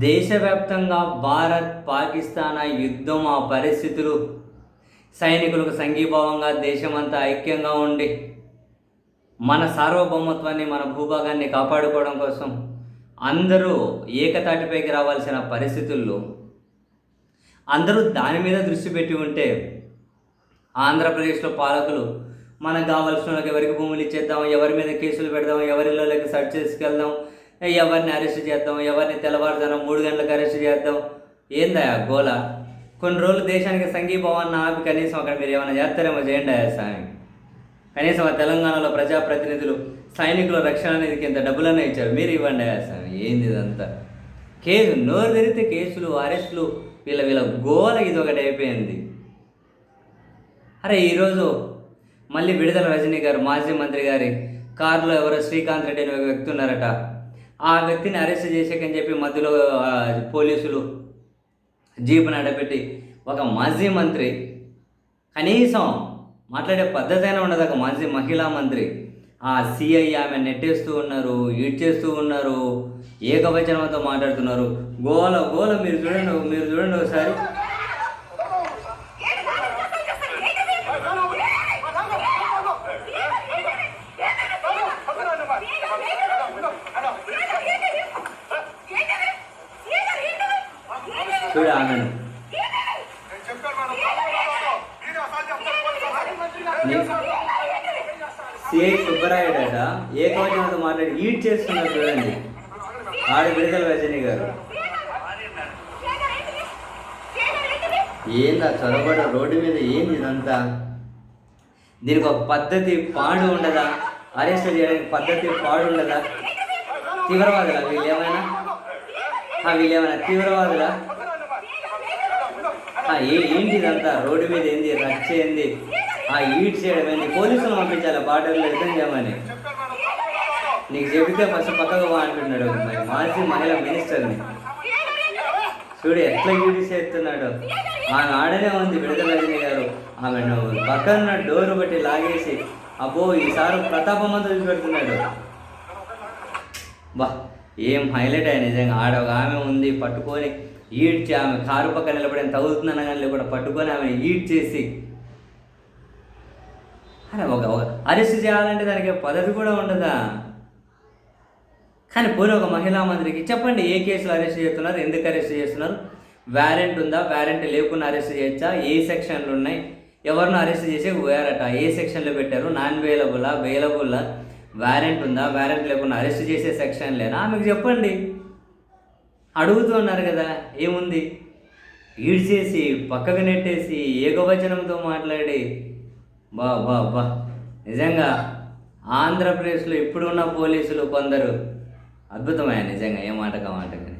దేశవ్యాప్తంగా భారత్ పాకిస్తాన్ యుద్ధం ఆ పరిస్థితులు సైనికులకు సంఘీభావంగా దేశమంతా ఐక్యంగా ఉండి మన సార్వభౌమత్వాన్ని మన భూభాగాన్ని కాపాడుకోవడం కోసం అందరూ ఏకతాటిపైకి రావాల్సిన పరిస్థితుల్లో అందరూ దాని మీద దృష్టి పెట్టి ఉంటే ఆంధ్రప్రదేశ్లో పాలకులు మనకు కావాల్సిన వాళ్ళకి ఎవరికి భూములు ఇచ్చేద్దాం ఎవరి మీద కేసులు పెడదాం ఎవరిలోకి సర్చ్ చేసుకెళ్దాం ఎవరిని అరెస్ట్ చేద్దాం? ఎవరిని తెల్లవారుజానం మూడు గంటలకు అరెస్ట్ చేద్దాం? ఏందా గోల? కొన్ని రోజులు దేశానికి సంఘీభావాన్ని ఆపి కనీసం అక్కడ మీరు ఏమైనా చేస్తారేమో చేయండి ఆ స్వామి. కనీసం ఆ తెలంగాణలో ప్రజాప్రతినిధులు సైనికుల రక్షణ నిధికి ఇంత డబ్బులన్నా ఇచ్చారు. మీరు ఇవ్వండి ఆ స్వామి. ఏంది ఇదంతా? కేసు నోరు తెరిగితే కేసులు అరెస్టులు వీళ్ళ వీళ్ళ గోల ఇది ఒకటి అయిపోయింది. అరే ఈరోజు మళ్ళీ విడుదల రజనీ గారు మాజీ మంత్రి గారి కారులో ఎవరో శ్రీకాంత్ రెడ్డి అనే ఒక వ్యక్తి ఉన్నారట. ఆ వ్యక్తిని అరెస్ట్ చేసాకని చెప్పి మధ్యలో పోలీసులు జీపు నడపెట్టి ఒక మాజీ మంత్రి కనీసం మాట్లాడే పద్ధతి అయినా ఉండదు ఒక మాజీ మహిళా మంత్రి. ఆ సిఐ ఆమె నెట్టేస్తూ ఉన్నారు ఈడ్చేస్తూ ఉన్నారు ఏకవచనంతో మాట్లాడుతున్నారు. గోల గోల మీరు చూడండి మీరు చూడండి ఒకసారి. చూడు ఆమెను సిఐ సుబ్బరాయుడు అట ఏకవచనంతో మాట్లాడి ఈడ్ చేస్తున్నారు చూడండి. ఆడ విడుదల రజనీ గారు. ఏందా చొరబడ రోడ్డు మీద ఏంది ఇదంతా? దీనికి ఒక పద్ధతి పాడు ఉండదా? అరెస్ట్ చేయడానికి పద్ధతి పాడు ఉండదా? తీవ్రవాదులా వీళ్ళు ఏమైనా? వీళ్ళు ఏమైనా తీవ్రవాదులా? ఏంటి ఇదంతా రోడ్డు మీద ఏంది? రచ్చ ఏంది? ఆ ఈడ్ చేయడం ఏంది? పోలీసులు పంపించాలి బార్డర్లో యుద్ధం చేయమని. నీకు చెబితే ఫస్ట్ పక్కకు బా అంటున్నాడు మరి మాజీ మహిళా మినిస్టర్ని. చూడు ఎట్లా ఈడి చేస్తున్నాడు. ఆమె ఆడనే ఉంది విడుదల గారు. ఆమె పక్కన డోరు బట్టి లాగేసి అబ్బో ఈసారి ప్రతాపమ్మ చూపెడుతున్నాడు. బా ఏం హైలైట్ అయ్యా నిజంగా. ఆడ ఒక ఆమె ఉంది పట్టుకొని ఈడ్చి ఆమె కారు పక్కన నిలబడి తగులుతుందన్న కానీ కూడా పట్టుకొని ఆమె ఈడ్ చేసి అరే ఒక ఒక అరెస్ట్ చేయాలంటే దానికి పద్ధతి కూడా ఉండదా? కానీ పోనీ ఒక మహిళా మంత్రికి చెప్పండి ఏ కేసులో అరెస్ట్ చేస్తున్నారు ఎందుకు అరెస్ట్ చేస్తున్నారు? వ్యారెంట్ ఉందా? వ్యారెంట్ లేకుండా అరెస్ట్ చేయొచ్చా? ఏ సెక్షన్లు ఉన్నాయి? ఎవరిని అరెస్ట్ చేసి పోయారట. ఏ సెక్షన్లో పెట్టారు? నాన్ వేలబుల్లా వేలబుల్లా వ్యారెంట్ ఉందా? వ్యారెంట్ లేకుండా అరెస్ట్ చేసే సెక్షన్ లేనా ఆమెకు చెప్పండి. అడుగుతూ ఉన్నారు కదా ఏముంది? ఈడ్చేసి పక్కకు నెట్టేసి ఏకవచనంతో మాట్లాడి. బా బా బా. నిజంగా ఆంధ్రప్రదేశ్లో ఇప్పుడు ఉన్న పోలీసులు కొందరు అద్భుతమైన నిజంగా ఏ మాట మాట